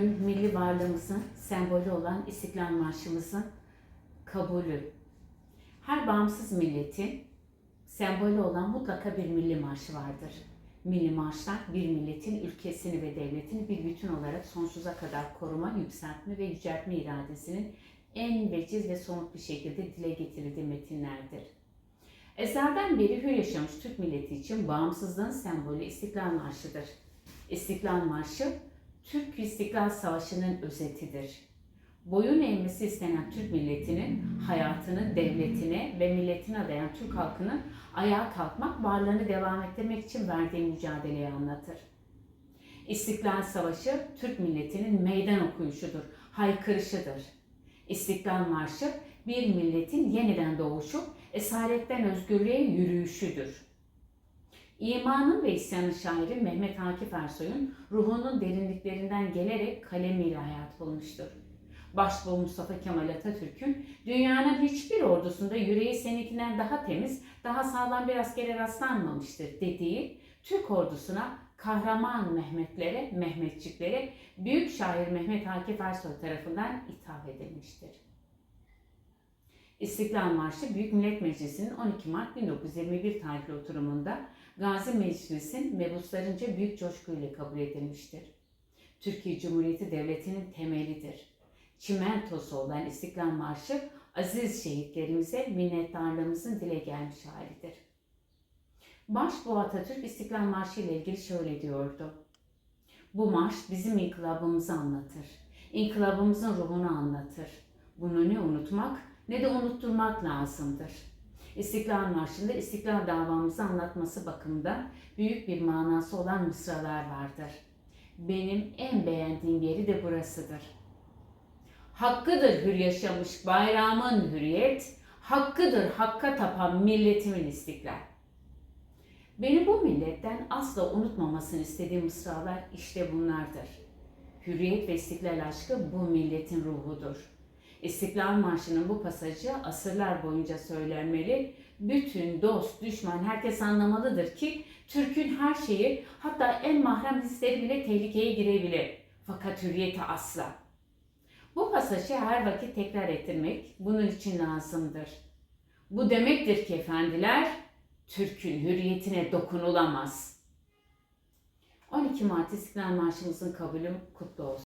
Milli varlığımızın sembolü olan İstiklal Marşımızın kabulü. Her bağımsız milletin sembolü olan mutlaka bir milli marşı vardır. Milli marşlar bir milletin ülkesini ve devletini bir bütün olarak sonsuza kadar koruma, yükseltme ve yüceltme iradesinin en veciz ve somut bir şekilde dile getirildiği metinlerdir. Ezelden beri hür yaşamış Türk milleti için bağımsızlığın sembolü İstiklal Marşı'dır. İstiklal Marşı, Türk İstiklal Savaşı'nın özetidir. Boyun eğmesi istenen Türk milletinin hayatını, devletine ve milletine adayan Türk halkının ayağa kalkmak, varlığını devam ettirmek için verdiği mücadeleyi anlatır. İstiklal Savaşı Türk milletinin meydan okuyuşudur, haykırışıdır. İstiklal Marşı bir milletin yeniden doğuşu, esaretten özgürlüğe yürüyüşüdür. İmanın ve isyanın şairi Mehmet Akif Ersoy'un ruhunun derinliklerinden gelerek kalemiyle hayat bulmuştur. Başbuğ Mustafa Kemal Atatürk'ün dünyanın hiçbir ordusunda yüreği seninkinden daha temiz, daha sağlam bir askere rastlanmamıştır dediği Türk ordusuna kahraman Mehmetlere, Mehmetçiklere büyük şair Mehmet Akif Ersoy tarafından ithaf edilmiştir. İstiklal Marşı Büyük Millet Meclisi'nin 12 Mart 1921 tarihli oturumunda Gazi Meclis'in mebuslarınca büyük coşkuyla kabul edilmiştir. Türkiye Cumhuriyeti Devleti'nin temelidir. Çimentosu olan İstiklal Marşı aziz şehitlerimize minnettarlığımızın dile gelmiş halidir. Başbuğ Atatürk İstiklal Marşı ile ilgili şöyle diyordu. Bu marş bizim inkılabımızı anlatır. İnkılabımızın ruhunu anlatır. Bunu ne unutmak ne de unutturmak lazımdır. İstiklal Marşı'nda İstiklal davamızı anlatması bakımından büyük bir manası olan mısralar vardır. Benim en beğendiğim yeri de burasıdır. Hakkıdır hür yaşamış bayrağımın hürriyet, hakkıdır hakka tapan milletimin istiklal. Beni bu milletten asla unutmamasını istediğim mısralar işte bunlardır. Hürriyet ve istiklal aşkı bu milletin ruhudur. İstiklal Marşı'nın bu pasajı asırlar boyunca söylenmeli. Bütün dost, düşman, herkes anlamalıdır ki Türk'ün her şeyi hatta en mahrem hisleri bile tehlikeye girebilir. Fakat hürriyeti asla. Bu pasajı her vakit tekrar ettirmek bunun için lazımdır. Bu demektir ki efendiler, Türk'ün hürriyetine dokunulamaz. 12 Mart İstiklal Marşımızın kabulü kutlu olsun.